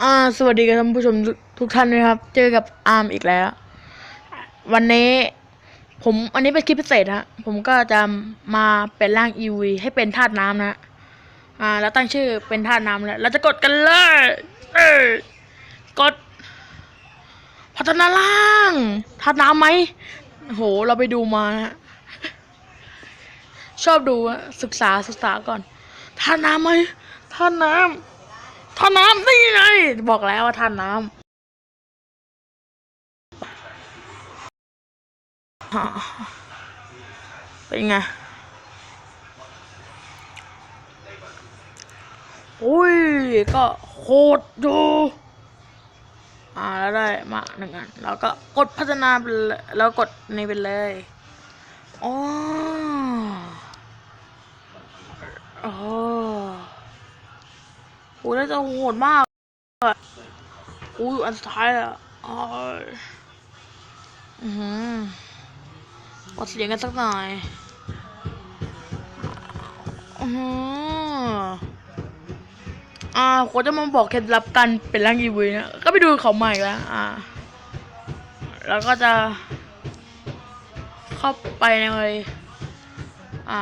อ่า สวัสดีกับท่านผู้ชมทุกท่านด้วยครับ เจอกับอาร์มอีกแล้ว วันนี้ ผมอันนี้เป็นคลิปพิเศษฮะ ผมก็จะมาเป็นร่างอีวีให้เป็นธาตุน้ำนะอ่า แล้วตั้งชื่อเป็นธาตุน้ำแล้วเราจะกดกันเลยเออกด พัฒนาร่างธาตุน้ำไหมโห เราไปดูมานะชอบดูศึกษาศึกษาก่อนธาตุน้ำไหมธาตุน้ำ ท่าน้ำนี่ไงบอกแล้วว่าท่าน้ำเป็นไงอุ้ย ก็โคตรดูอ่าแล้วได้มาหนึ่งอันแล้วก็กดพัฒนาไปเลยแล้วกดนี่ไปเลยอ๋ออ๋อ โอ้ยแล้จะโหดมากอะอุ้ยอันสุดท้ายแล้วอ๋อยอือหือกดเสียงกันสักหน่อย อือหืออ่าผมจะมาบอกเคล็ดลับกันเป็นร่างอีวีนะ ก็ไปดูเขาใหม่แล้ว อ่า แล้วก็จะ เข้าไปในอ่า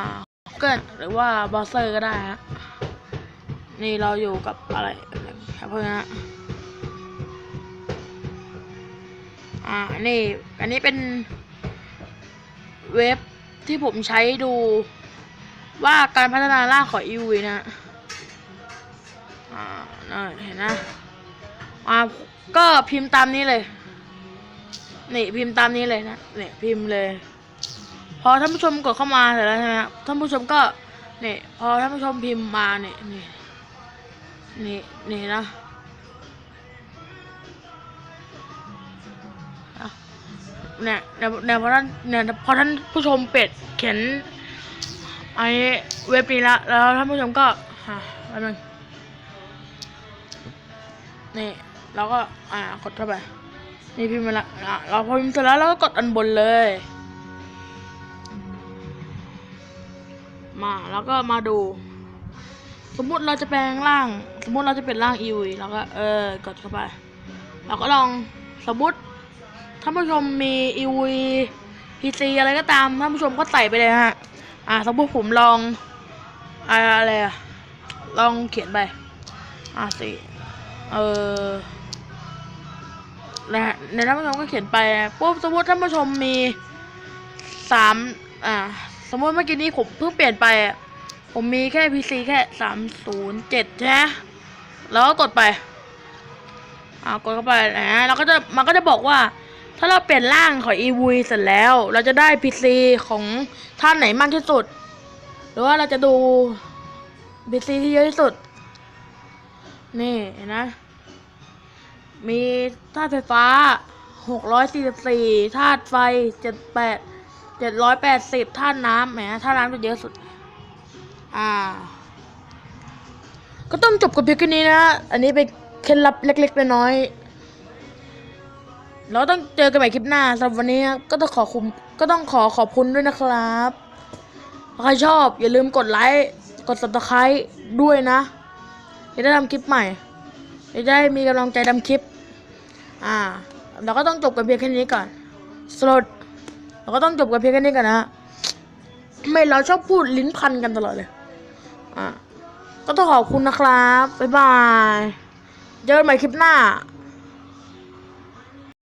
เกิดหรือว่าบอสเซอร์ก็ได้ฮะ นี่เราอยู่กับอะไรครับเพื่อนฮะอ่านี่อันนี้เป็นเว็บที่ผมใช้ดูว่าการพัฒนาร่าของอีวีนะ อ่าน่เห็นนะอ่าก็พิมพ์ตามนี้เลย นี่พิมพ์ตามนี้เลยนะนี่พิมพ์เลย พอท่านผู้ชมกดเข้ามาเสร็จแล้วใช่ไหมครับท่านผู้ชมก็นี่พอท่านผู้ชมพิมพ์มาเนี่ยนี่ นี่นี่นะเนี่ยเนี่ยเนี่ยพอท่านเนี่ยพอท่านผู้ชมเป็ดเขียนไอเว็บนี้ละแล้วท่านผู้ชมก็ฮะแป๊บนึงนี่เราก็อ่ากดเข้าไปนี่พิมพ์มาละอะเราพอพิมพ์เสร็จแล้วเราก็กดอันบนเลย มาแล้วก็มาดู สมมุติเราจะแปลงร่าง สมมติเราจะเป็นร่างอีวีเราก็เออกดเข้าไป เราก็ลองสมมติท่านผู้ชมมีอีวีพีซีอะไรก็ตามท่านผู้ชมก็ใส่ไปเลยฮะ อ่าสมมติผมลองอะไรอะลองเขียนไป อ่าสิเออนะฮะในท่านผู้ชมก็เขียนไปปุ๊บสมมติท่านผู้ชมมีสามอ่า สมมติเมื่อกี้นี้ผมเพิ่งเปลี่ยนไปอะผมมีแค่ PC แค่สามศูนย์เจ็ดใช่ไหม แล้วก็กดไปอ่ากดเข้าไปนะเราก็จะมันก็จะบอกว่า ถ้าเราเปลี่ยนร่างของ EV เสร็จแล้ว เราจะได้ PC ของท่านไหนมากที่สุด หรือว่าเราจะดู PC ที่เยอะที่สุด นี่เห็นนะ มีธาตุไฟฟ้า 644ธาตุไฟ 78 780ธาตุน้ำแหมธาตุน้ำจะเยอะสุด อ่า ก็ต้องจบกับเพียงแค่นี้นะ อันนี้เป็นเคล็ดลับเล็กๆน้อยๆเราต้องเจอกันใหม่คลิปหน้าสำหรับวันนี้ก็ต้องขอคุณก็ต้องขอขอบคุณด้วยนะครับถ้าใครชอบอย่าลืมกดไลค์กด subscribe ด้วยนะจะได้ทำคลิปใหม่จะได้มีกำลังใจทำคลิป อ่า เราก็ต้องจบกันเพียงแค่นี้ก่อนสลดเราก็ต้องจบกันเพียงแค่นี้ก่อนนะไม่เราชอบพูดลิ้นพันกันตลอดเลย อะ ก็ต้องขอบคุณนะครับ บ๊ายบาย เจอกันใหม่คลิปหน้า